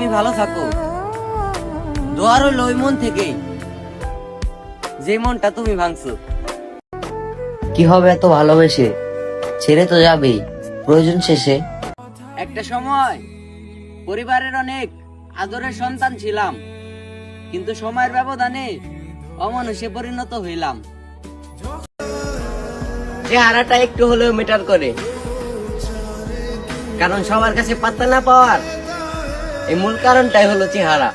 তুমি ভালো থাকো। দোয়ার হলো ওই মন থেকে। যে মনটা তুমি ভাঙছো। কি হবে এত ভালোবেসে? ছেড়ে তো যাবেই। প্রয়োজন শেষে। একটা সময় পরিবারের অনেক আদরের সন্তান ছিলাম কিন্তু সময়ের ব্যবধানে অমানুষে পরিণত হইলাম। চেহারাটা একটু হলেও মেটার করে। কারণ সবার কাছে পাত্তা না পাওয়ার এই মূল কারণটাই হলো চেহারা।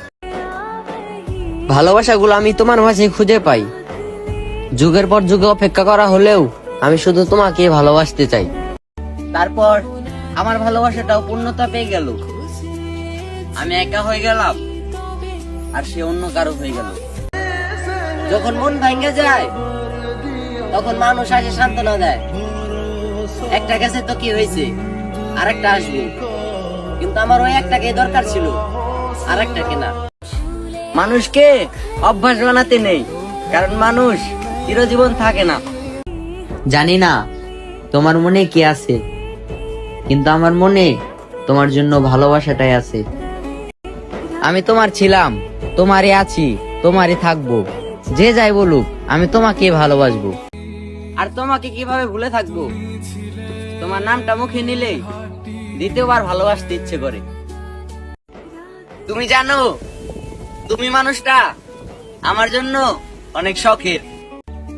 ভালোবাসাগুলো আমি তোমার মাঝে খুঁজে পাই। যুগের পর যুগে অপেক্ষা করা হলেও আমি শুধু তোমাকে ভালোবাসতে চাই। তারপর আমার ভালোবাসাটাও পূর্ণতা পেয়ে গেল। আমি একা হয়ে গেলাম, আর সে অন্য কারও হয়ে গেল। যখন মন ভাঙ্গে যায়, তখন মানুষ আসে সান্ত্বনা দেয়। একটা গেছে তো কি হয়েছে? আরেকটা আসবে। কিন্তু আমার ওই একটাকে দরকার ছিল আরেকটাকে না। মানুষকে অভ্যাস বানাতে নেই কারণ মানুষ চিরজীবন থাকে না। জানি না তোমার মনে কি আছে? কিন্তু আমার মনে তোমার জন্য ভালোবাসাটাই আছে। আমি তোমার ছিলাম তোমারই আছি তোমারই থাকব। যে যাই বলুক আমি তোমাকে ভালোবাসবো। আর তোমাকে কীভাবে ভুলে থাকব? তোমার নামটা মুখে নিলেই দ্বিতীয়বার ভালোবাসতে ইচ্ছে করে। তুমি জানো, তুমি মানুষটা আমার জন্য অনেক শখের।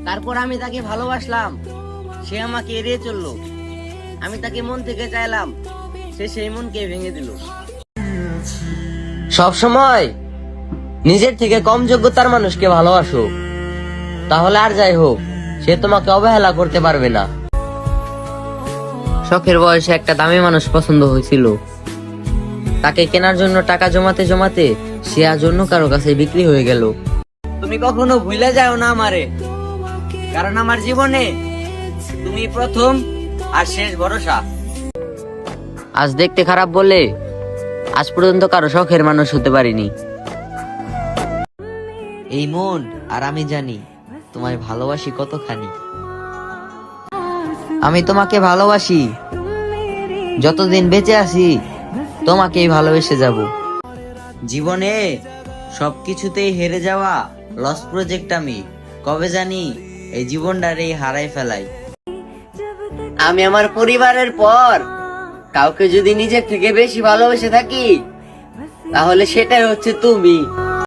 তারপর আমি তাকে ভালোবাসলাম, সে আমাকে এড়িয়ে চলল। আমি তাকে মন থেকে চাইলাম, সে সেই মনকে ভেঙে দিল। সব সময় নিজের থেকে কম যোগ্যতার মানুষকে ভালোবাসো। তাহলে আর যাই হোক, সে তোমাকে অবহেলা করতে পারবে না। শখের বয়সে একটা দামি মানুষ পছন্দ হয়েছিল। তাকে কেনার জন্য টাকা জমাতে জমাতে সে আজ অন্য কারও কাছে বিক্রি হয়ে গেল। তুমি কখনো ভুলে যাও না আমারে, কারণ আমার জীবনে তুমি প্রথম আর শেষ ভরসা। আজ দেখতে খারাপ বলে আজ পর্যন্ত কারও শখের মানুষ হতে পারিনি। এই মন আর আমি জানি তোমায় ভালোবাসি কতখানি। আমি তোমাকে ভালোবাসি। যতদিন বেঁচে আছি তোমাকেই ভালোবেসে যাব। জীবনে সবকিছুতেই হেরে যাওয়া লস প্রজেক্ট আমি। কবে জানি এই জীবনটারেই হারাই ফেলাই। আমি আমার পরিবারের পর কাউকে যদি নিজের থেকে বেশি ভালোবেসে থাকি তাহলে সেটাই হচ্ছে তুমি।